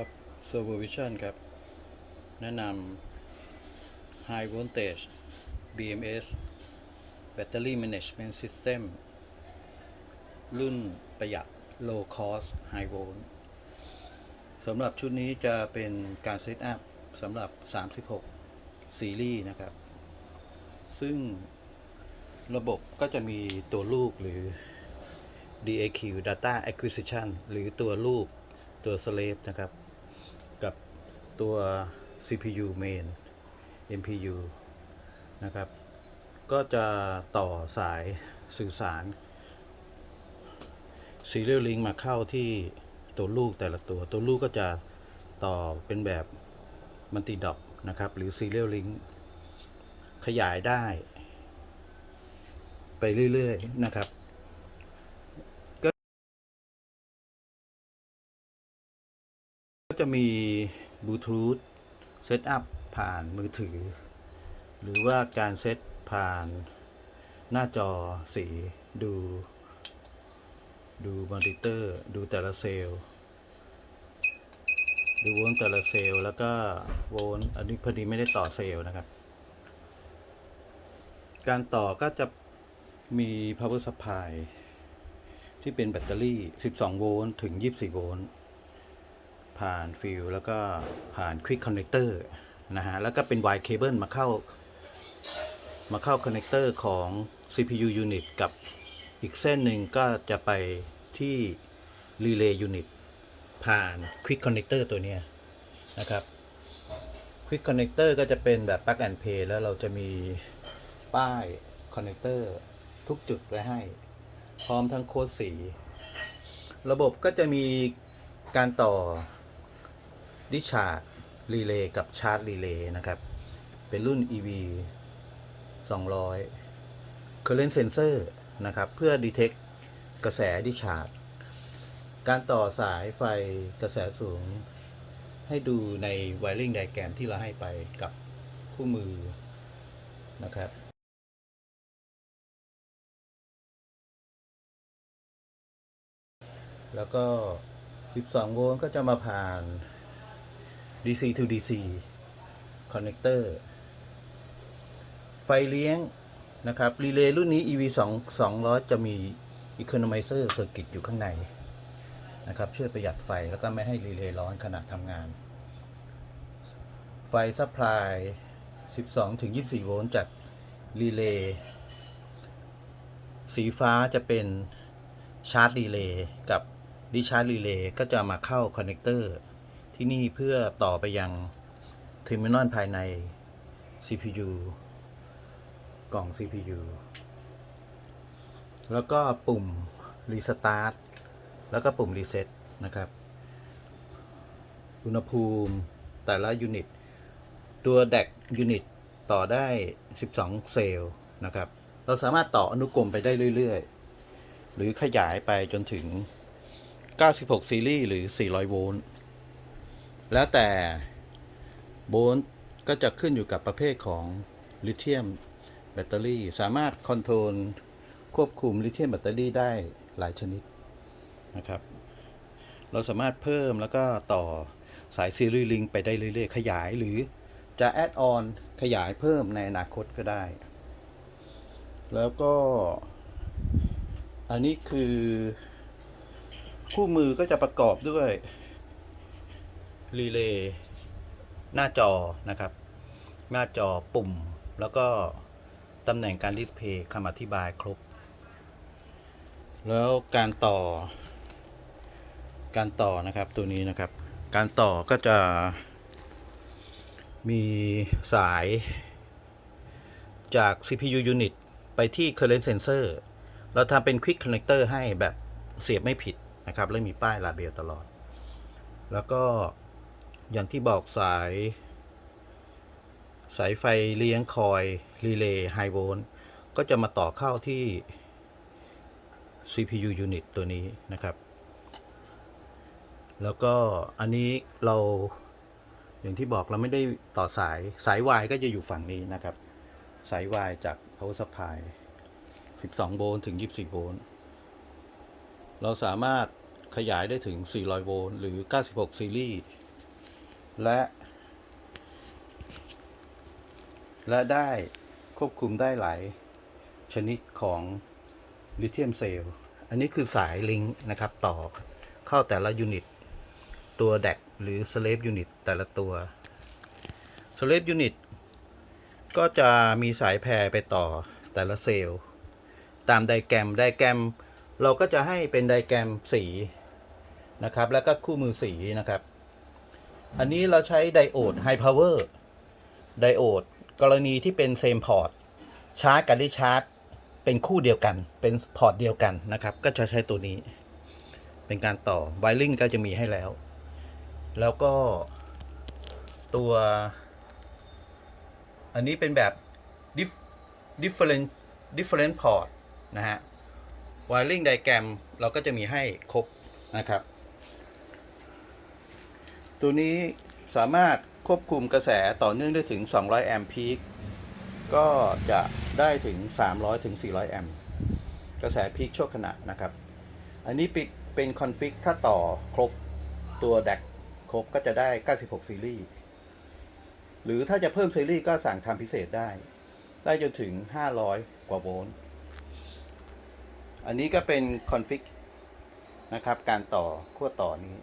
ครับ Supervision ครับ แนะนำ High Voltage BMS Battery Management System รุ่นประหยัด Low Cost High Volt สำหรับชุดนี้จะเป็นการเซตอัพสำหรับ 36 ซีรีส์นะครับ ซึ่งระบบก็จะมีตัวลูกหรือ DAQ Data Acquisition หรือตัวลูกตัว slave นะครับกับ ตัว CPU main MPU นะครับ ก็จะต่อสายสื่อสาร Serial Link มาเข้าที่ตัวลูกแต่ละตัว ตัวลูกก็จะต่อเป็นแบบมั l ติด o อนะครับ หรือ Serial Link ขยายได้ ไปเรื่อย ๆ นะครับก็จะมี บลูทูธเซตอัพผ่านมือถือ หรือว่าการเซตผ่านหน้าจอสีดู ดูมอนิเตอร์ ดูแต่ละเซลล์ดูโวลต์แต่ละเซลล์แล้วก็โวลต์อันนี้พอดีไม่ได้ต่อเซลล์นะครับ การต่อก็จะมี power supply ที่เป็นแบตเตอรี่ 12 โวลต์ถึง 24 โวลต์ ผ่านฟิลแล้วก็ผ่าน Quick Connector นะฮะ แล้วก็เป็น Y cable มาเข้า มาเข้าคอนเนคเตอร์ของ CPU unit กับอีกเส้นหนึ่งก็จะไปที่ Relay unit ผ่าน Quick Connector ตัวนี้นะครับ Quick Connector ก็จะเป็นแบบ Plug and Play แล้วเราจะมีป้าย Connector ทุกจุดไว้ให้ พร้อมทั้งโค้ดสี ระบบก็จะมีการต่อ ดิชาร์ดรีเลย์กับชาร์จรีเลย์นะครับ เป็นรุ่น EV 200 Current Sensor นะครับ เพื่อ detect กระแสดิชาร์ดการต่อสายไฟกระแสสูง ให้ดูใน wiring diagram ที่เราให้ไปกับคู่มือนะครับแล้วก็ 12 โวลต์ก็จะมาผ่าน DC to DC connector ไฟเลี้ยงนะครับ รีเลย์รุ่นนี้ EV 2 200 จะมี economizer circuit อยู่ข้างในนะครับ ช่วยประหยัดไฟแล้วก็ไม่ให้รีเลย์ร้อนขณะทำงาน ไฟ supply 12ถึง24 โวลต์จากรีเลย์สีฟ้าจะเป็นชาร์จรีเลย์กับดิชาร์จรีเลย์ก็จะมาเข้าคอนเนคเตอร์ ที่นี่เพื่อต่อไปยังเทอร์มินอลภายใน CPU กล่อง CPU แล้วก็ปุ่ม Restart แล้วก็ปุ่ม Reset นะครับ อุณหภูมิแต่ละยูนิต ตัว DAC ยูนิตต่อได้ 12 เซลล์นะครับ เราสามารถต่ออนุกรมไปได้เรื่อย ๆ หรือขยายไปจนถึง 96 ซีรีส์หรือ 400 โวลต์ แล้วแต่โวลต์ก็จะขึ้นอยู่กับประเภทของลิเธียมแบตเตอรี่ สามารถคอนโทรลควบคุมลิเธียมแบตเตอรี่ได้หลายชนิดนะครับ เราสามารถเพิ่มแล้วก็ต่อสายซีรีส์ลิงไปได้เรื่อยๆ ขยายหรือจะแอดออนขยายเพิ่มในอนาคตก็ได้ แล้วก็อันนี้คือ คู่มือก็จะประกอบด้วย รีเลย์หน้าจอนะครับ หน้าจอปุ่ม แล้วก็ตำแหน่งการดิสเพย์คำอธิบายครบ แล้วการต่อ การต่อนะครับตัวนี้นะครับ การต่อก็จะมีสายจาก CPU unit ไปที่ current sensor เราทำเป็น quick connector ให้แบบเสียบไม่ผิดนะครับ แล้วมีป้ายลาเบลตลอด แล้วก็ อย่างที่บอกสาย สายไฟเลี้ยงคอย รีเลย์ไฮโวลต์ก็จะมาต่อเข้าที่ CPU unit ตัวนี้นะครับ แล้วก็อันนี้เราอย่างที่บอกเราไม่ได้ต่อสายสาย Y ก็จะอยู่ฝั่งนี้นะครับ สาย Y จาก power supply 12 โวลต์ถึง 24 โวลต์เราสามารถขยายได้ถึง 400 โวลต์หรือ 96 ซีรีส์ และ และได้ควบคุมได้หลายชนิดของลิเธียมเซลล์อันนี้คือสายลิงก์นะครับต่อเข้าแต่ละยูนิต ตัวแดกหรือ slave unit แต่ละตัว slave unit ก็จะมีสายแพรไปต่อแต่ละเซลล์ ตามไดแกรมไดแกรม เราก็จะให้เป็นไดแกรมสีนะครับ แล้วก็คู่มือสีนะครับ อันนี้เราใช้ไดโอดไฮพาวเวอร์ไดโอดกรณีที่เป็นเซมพอร์ตชาร์จกับดิชาร์จ เป็นคู่เดียวกัน เป็นพอร์ตเดียวกันนะครับ ก็จะใช้ตัวนี้ เป็นการต่อไวริงก็จะมีให้แล้ว แล้วก็ตัว อันนี้เป็นแบบ dif- different different port นะฮะ wiring diagram เราก็จะมีให้ครบนะครับ ตัวนี้สามารถควบคุมกระแสต่อเนื่องได้ถึง 200 แอมป์พีคก็จะได้ถึง 300 ถึง 400 แอมป์กระแสพีคชั่วขณะนะครับ อันนี้เป็นคอนฟิกถ้าต่อครบตัวแดกครบก็จะได้ 96 ซีรีส์ หรือถ้าจะเพิ่มซีรีส์ก็สั่งทำพิเศษได้ ได้จนถึง 500 กว่าโวลต์อันนี้ก็เป็นคอนฟิกนะครับ การต่อขั้วต่อนี้